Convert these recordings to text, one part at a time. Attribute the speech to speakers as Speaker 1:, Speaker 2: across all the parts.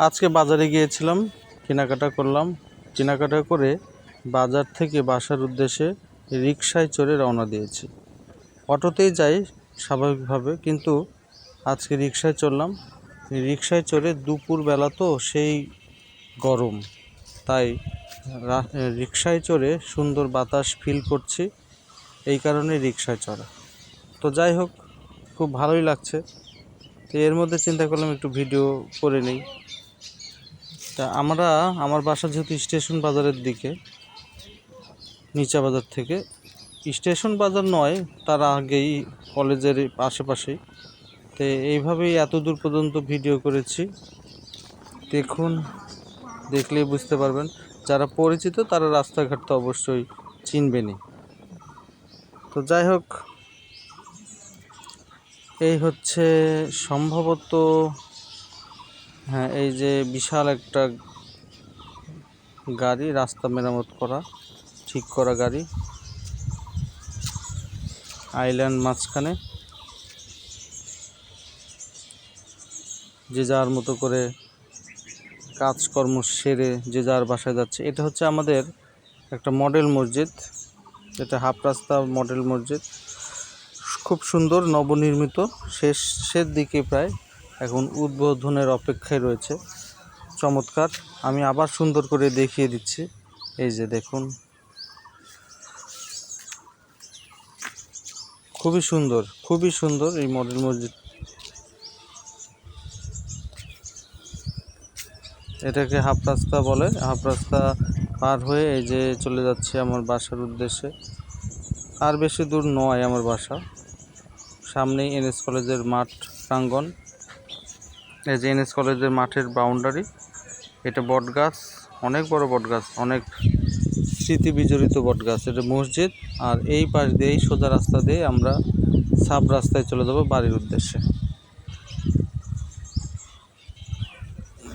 Speaker 1: আজকে বাজারে গিয়েছিলাম, কেনাকাটা করলাম। কেনাকাটা করে বাজার থেকে বাসার উদ্দেশ্যে রিকশায় চড়ে রওনা দিয়েছি। অটোতেই যাই স্বাভাবিকভাবে, কিন্তু আজকে রিক্সায় চড়লাম। রিকশায় চড়ে দুপুরবেলা তো সেই গরম, তাই রা- রিকশায় চড়ে সুন্দর বাতাস ফিল করছি, এই কারণে রিক্সায় চড়া। তো যাই হোক, খুব ভালোই লাগছে। তো এর মধ্যে চিন্তা করলাম একটু ভিডিও করে নেই। তা আমরা, আমার বাসা যেহেতু স্টেশন বাজারের দিকে, নিচা বাজার থেকে, স্টেশন বাজার নয়, তার আগেই কলেজের আশেপাশেই। তো এইভাবেই এত দূর পর্যন্ত ভিডিও করেছি। দেখুন, দেখলেই বুঝতে পারবেন। যারা পরিচিত, তারা রাস্তাঘাট তো অবশ্যই চিনবেনই। তো যাই হোক, এই হচ্ছে সম্ভবত হ্যাঁ এই যে বিশাল একটা গাড়ি, রাস্তা মেরামত করা, ঠিক করা গাড়ি। আইল্যান্ড মাঝখানে। যে যার মতো করে কাজকর্ম সেরে যে যার বাসায় যাচ্ছে। এটা হচ্ছে আমাদের একটা মডেল মসজিদ। এটা হাফ রাস্তা মডেল মসজিদ। খুব সুন্দর, নবনির্মিত। শেষের দিকে প্রায় এখন উদ্বোধনের অপেক্ষায় রয়েছে। চমৎকার। আমি আবার সুন্দর করে দেখিয়ে দিচ্ছি। এই যে দেখুন। খুবই সুন্দর খুবই সুন্দর এই মডেল মসজিদ। এটাকে হাফ রাস্তা বলে। হাফ রাস্তা পার হয়ে এই যে চলে যাচ্ছে আমার বাসার উদ্দেশ্যে। আর বেশি দূর নয় আমার বাসা। সামনেই এনএস কলেজের মাঠ প্রাঙ্গণ। এই যে এনএস কলেজের মাঠের বাউন্ডারি এটা বট গাছ অনেক বড় বট গাছ অনেক স্মৃতি বিজড়িত বট গাছ এটা মসজিদ, আর এই পাশ দিয়ে এই সোজা রাস্তা দিয়ে আমরা সাব রাস্তায় চলে যাব বাড়ির উদ্দেশ্যে।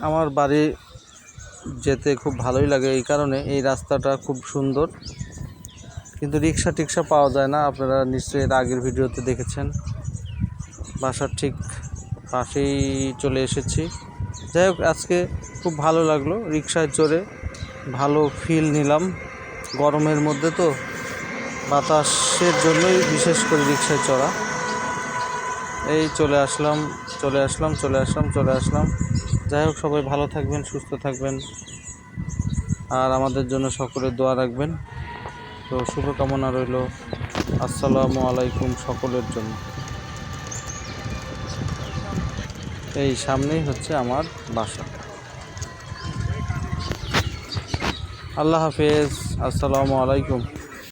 Speaker 1: আমার বাড়ি যেতে খুব ভালোই লাগে, এই কারণে এই রাস্তাটা খুব সুন্দর। কিন্তু রিক্সা টিক্সা পাওয়া যায় না, আপনারা নিশ্চয়ই এর আগের ভিডিওতে দেখেছেন। বাসার ঠিক পাশেই চলে এসেছি। যাই হোক, আজকে খুব ভালো লাগল রিক্সায় চড়ে ভালো ফিল নিলাম। গরমের মধ্যে তো বাতাসের জন্যই বিশেষ করে রিক্সায় চড়া। এই চলে আসলাম চলে আসলাম চলে আসলাম চলে আসলাম। যাই হোক, সবাই ভালো থাকবেন, সুস্থ থাকবেন। আর আমাদের জন্য সকলের দোয়া রাখবেন। তো শুভকামনা রইল। আসসালামু আলাইকুম সকলের জন্য। এই সামনেই হচ্ছে আমার বাসা। আল্লাহ হাফেজ আসসালামু আলাইকুম।